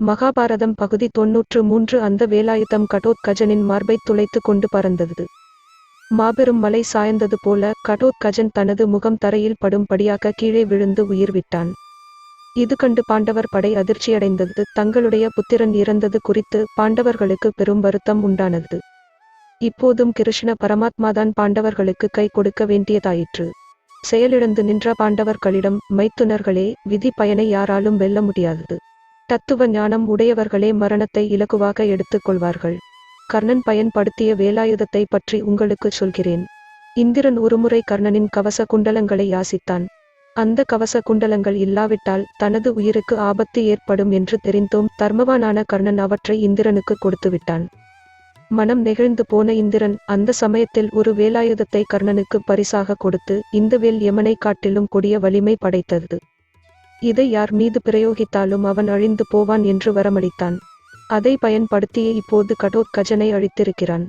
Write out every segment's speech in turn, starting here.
மகாபாரதம் பகுதி தொன்னூற்று மூன்று அந்த வேலாயுதம் கடோத்கஜனின் மார்பைத் துளைத்துக் கொண்டு பறந்தது. மாபெரும் மலை சாய்ந்தது போல கடோத்கஜன் தனது முகம் தரையில் படும்படியாக கீழே விழுந்து உயிர் விட்டான் இது கண்டு பாண்டவர் படை அதிர்ச்சியடைந்தது. தங்களுடைய புத்திரன் இறந்தது குறித்து பாண்டவர்களுக்கு பெரும் வருத்தம் உண்டானது. இப்போதும் கிருஷ்ண பரமாத்மாதான் பாண்டவர்களுக்கு கை கொடுக்க வேண்டியதாயிற்று. செயலிழந்து நின்ற பாண்டவர்களிடம் மைத்துனர்களே விதி பயனை யாராலும் வெல்ல முடியாதது தத்துவ ஞானம் உடையவர்களே மரணத்தை இலகுவாக எடுத்துக் கொள்வார்கள் கர்ணன் பயன்படுத்திய வேலாயுதத்தை பற்றி உங்களுக்கு சொல்கிறேன். இந்திரன் ஒருமுறை கர்ணனின் கவச குண்டலங்களை யாசித்தான். அந்த கவச குண்டலங்கள் இல்லாவிட்டால் தனது உயிருக்கு ஆபத்து ஏற்படும் என்று தெரிந்தும். தர்மவானான கர்ணன் அவற்றை இந்திரனுக்கு கொடுத்துவிட்டான். மனம் நெகிழ்ந்து போன இந்திரன் அந்த சமயத்தில் ஒரு வேலாயுதத்தை கர்ணனுக்கு பரிசாக கொடுத்து இந்த வேல் யமனை காட்டிலும் கொடிய வலிமை படைத்தது. இதை யார் மீது பிரயோகித்தாலும் அவன் அழிந்து போவான் என்று வரமளித்தான். அதை பயன்படுத்தியே இப்போது கடோத்கஜனை அழித்திருக்கிறான்.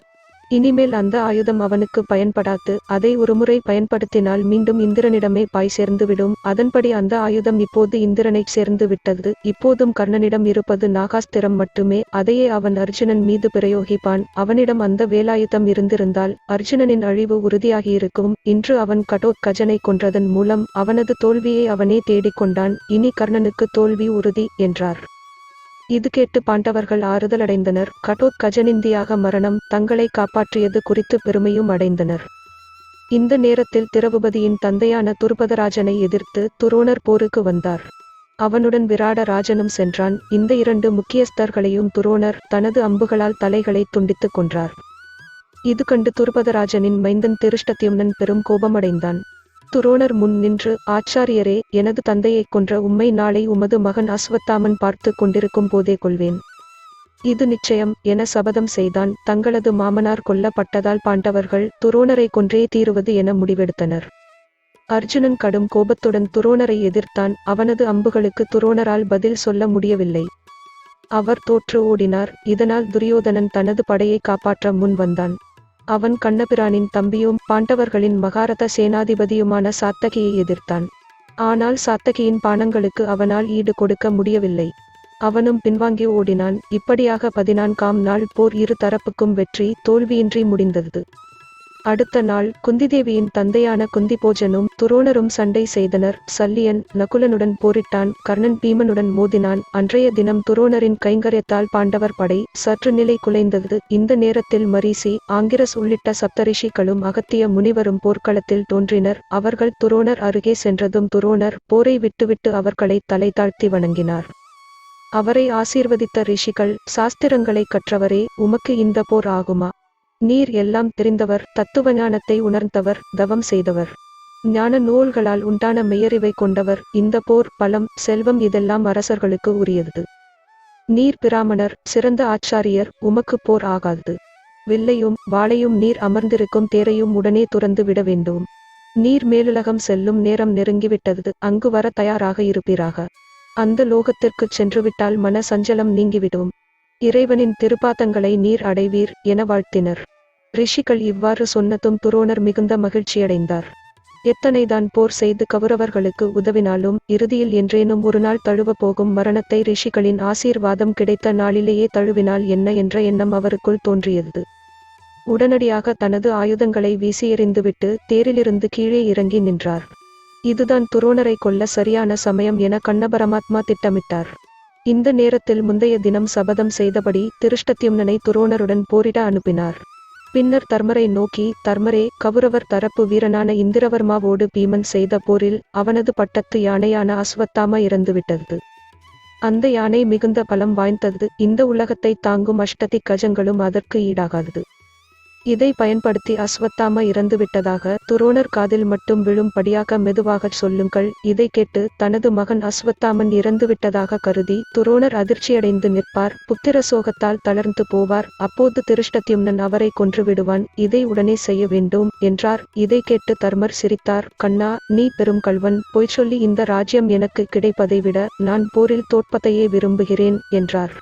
இனிமேல் அந்த ஆயுதம் அவனுக்கு பயன்படாது. அதை ஒருமுறை பயன்படுத்தினால் மீண்டும் இந்திரனிடமே பாய் சேர்ந்துவிடும். அதன்படி அந்த ஆயுதம் இப்போது இந்திரனைச் சேர்ந்து விட்டது இப்போதும் கர்ணனிடம் இருப்பது நாகாஸ்திரம் மட்டுமே. அதையே அவன் அர்ஜுனன் மீது பிரயோகிப்பான். அவனிடம் அந்த வேலாயுதம் இருந்திருந்தால் அர்ஜுனனின் அழிவு உறுதியாகியிருக்கும். இன்று அவன் கடோத்கஜனை கொன்றதன் மூலம் அவனது தோல்வியை அவனே தேடிக்கொண்டான். இனி கர்ணனுக்கு தோல்வி உறுதி என்றார். இது கேட்டு பாண்டவர்கள் ஆறுதலடைந்தனர். கடோத் கஜனிந்தியாக மரணம் தங்களை காப்பாற்றியது குறித்து பெருமையும் அடைந்தனர். இந்த நேரத்தில் திரவுபதியின் தந்தையான துருபதராஜனை எதிர்த்து துரோணர் போருக்கு வந்தார். அவனுடன் விராட ராஜனும் சென்றான். இந்த இரண்டு முக்கியஸ்தர்களையும் துரோணர் தனது அம்புகளால் தலைகளை துண்டித்துக் கொன்றார். இது கண்டு துருபதராஜனின் மைந்தன் திருஷ்டத்யும்னன் பெரும் கோபமடைந்தான். துரோணர் முன் நின்று ஆச்சாரியரே எனது தந்தையைக் கொன்ற உம்மை நாளை உமது மகன் அஸ்வத்தாமன் பார்த்து கொண்டிருக்கும் போதே கொள்வேன். இது நிச்சயம் என சபதம் செய்தான். தங்களது மாமனார் கொல்லப்பட்டதால் பாண்டவர்கள் துரோணரை கொன்றே தீருவது என முடிவெடுத்தனர். அர்ஜுனன் கடும் கோபத்துடன் துரோணரை எதிர்த்தான். அவனது அம்புகளுக்கு துரோணரால் பதில் சொல்ல முடியவில்லை. அவர் தோற்று ஓடினார். இதனால் துரியோதனன் தனது படையை காப்பாற்ற முன் வந்தான். அவன் கண்ணபிரானின் தம்பியும் பாண்டவர்களின் மகாரத சேனாதிபதியுமான சாத்தகியை எதிர்த்தான். ஆனால் சாத்தகியின் பானங்களுக்கு அவனால் ஈடு கொடுக்க முடியவில்லை. அவனும் பின்வாங்கி ஓடினான். இப்படியாக பதினான்காம் நாள் போர் இரு தரப்புக்கும் வெற்றி தோல்வியின்றி முடிந்தது. அடுத்த நாள் குந்திதேவியின் தந்தையான குந்திபோஜனும் துரோணரும் சண்டை செய்தனர். சல்லியன் நகுலனுடன் போரிட்டான். கர்ணன் பீமனுடன் மோதினான். அன்றைய தினம் துரோணரின் கைங்கரியத்தால் பாண்டவர் படை சற்று நிலை குலைந்தது. இந்த நேரத்தில் மரீசி ஆங்கிரஸ் உள்ளிட்ட சப்தரிஷிகளும் அகத்திய முனிவரும் போர்க்களத்தில் தோன்றினர். அவர்கள் துரோணர் அருகே சென்றதும் துரோணர் போரை விட்டுவிட்டு அவர்களை தலை தாழ்த்தி வணங்கினார். அவரை ஆசீர்வதித்த ரிஷிகள் சாஸ்திரங்களை கற்றவரே உமக்கு இந்த போர் ஆகுமா? நீர் எல்லாம் தெரிந்தவர் தத்துவ ஞானத்தை உணர்ந்தவர் தவம் செய்தவர். ஞான நூல்களால் உண்டான மெய்யறிவை கொண்டவர் இந்த போர் பலம் செல்வம் இதெல்லாம் அரசர்களுக்கு உரியது. நீர் பிராமணர் சிறந்த ஆச்சாரியர் உமக்கு போர் ஆகாது. வில்லையும் வாளையும் நீர் அமர்ந்திருக்கும் தேரையும் உடனே துறந்து விட வேண்டும். நீர் மேலுலகம் செல்லும் நேரம் நெருங்கிவிட்டது அங்கு வர தயாராக இருப்பீராக. அந்த லோகத்திற்குச் சென்றுவிட்டால் மன சஞ்சலம் நீங்கிவிடும். இறைவனின் திருப்பாதங்களை நீர் அடைவீர் என வாழ்த்தினர். ரிஷிகள் இவ்வாறு சொன்னதும் துரோணர் மிகுந்த மகிழ்ச்சியடைந்தார். எத்தனைதான் போர் செய்து கௌரவர்களுக்கு உதவினாலும் இறுதியில் என்றேனும் ஒரு நாள் தழுவ போகும் மரணத்தை ரிஷிகளின் ஆசீர்வாதம் கிடைத்த நாளிலேயே தழுவினால் என்ன என்ற எண்ணம் அவருக்குள் தோன்றியது. உடனடியாக தனது ஆயுதங்களை வீசி எறிந்துவிட்டு தேரிலிருந்து கீழே இறங்கி நின்றார். இதுதான் துரோணரை கொல்ல சரியான சமயம் என கண்ணபரமாத்மா திட்டமிட்டார். இந்த நேரத்தில் முந்தைய தினம் சபதம் செய்தபடி திருஷ்டத்யும்னனை துரோணருடன் போரிட அனுப்பினார். பின்னர் தர்மரை நோக்கி தர்மரே கவுரவர் தரப்பு வீரனான இந்திரவர்மாவோடு பீமன் செய்த போரில் அவனது பட்டத்து யானையான அஸ்வத்தாம இறந்துவிட்டது. அந்த யானை மிகுந்த பலம் வாய்ந்தது. இந்த உலகத்தை தாங்கும் அஷ்டதி கஜங்களும் அதற்கு ஈடாகாதது இதை பயன்படுத்தி அஸ்வத்தாம இறந்துவிட்டதாக துரோணர் காதில் மட்டும் விழும்படியாக மெதுவாகச் சொல்லுங்கள். இதை கேட்டு தனது மகன் அஸ்வத்தாமன் இறந்துவிட்டதாக கருதி துரோணர் அதிர்ச்சியடைந்து நிற்பார். புத்திர சோகத்தால் தளர்ந்து போவார். அப்போது திருஷ்டத்யும்னன் அவரை கொன்று விடுவான் இதை உடனே செய்ய வேண்டும் என்றார். இதை கேட்டு தர்மர் சிரித்தார். கண்ணா நீ பெரும் கல்வன் பொய் சொல்லி இந்த ராஜ்யம் எனக்கு கிடைப்பதை விட நான் போரில் தோற்பதையே விரும்புகிறேன் என்றார்.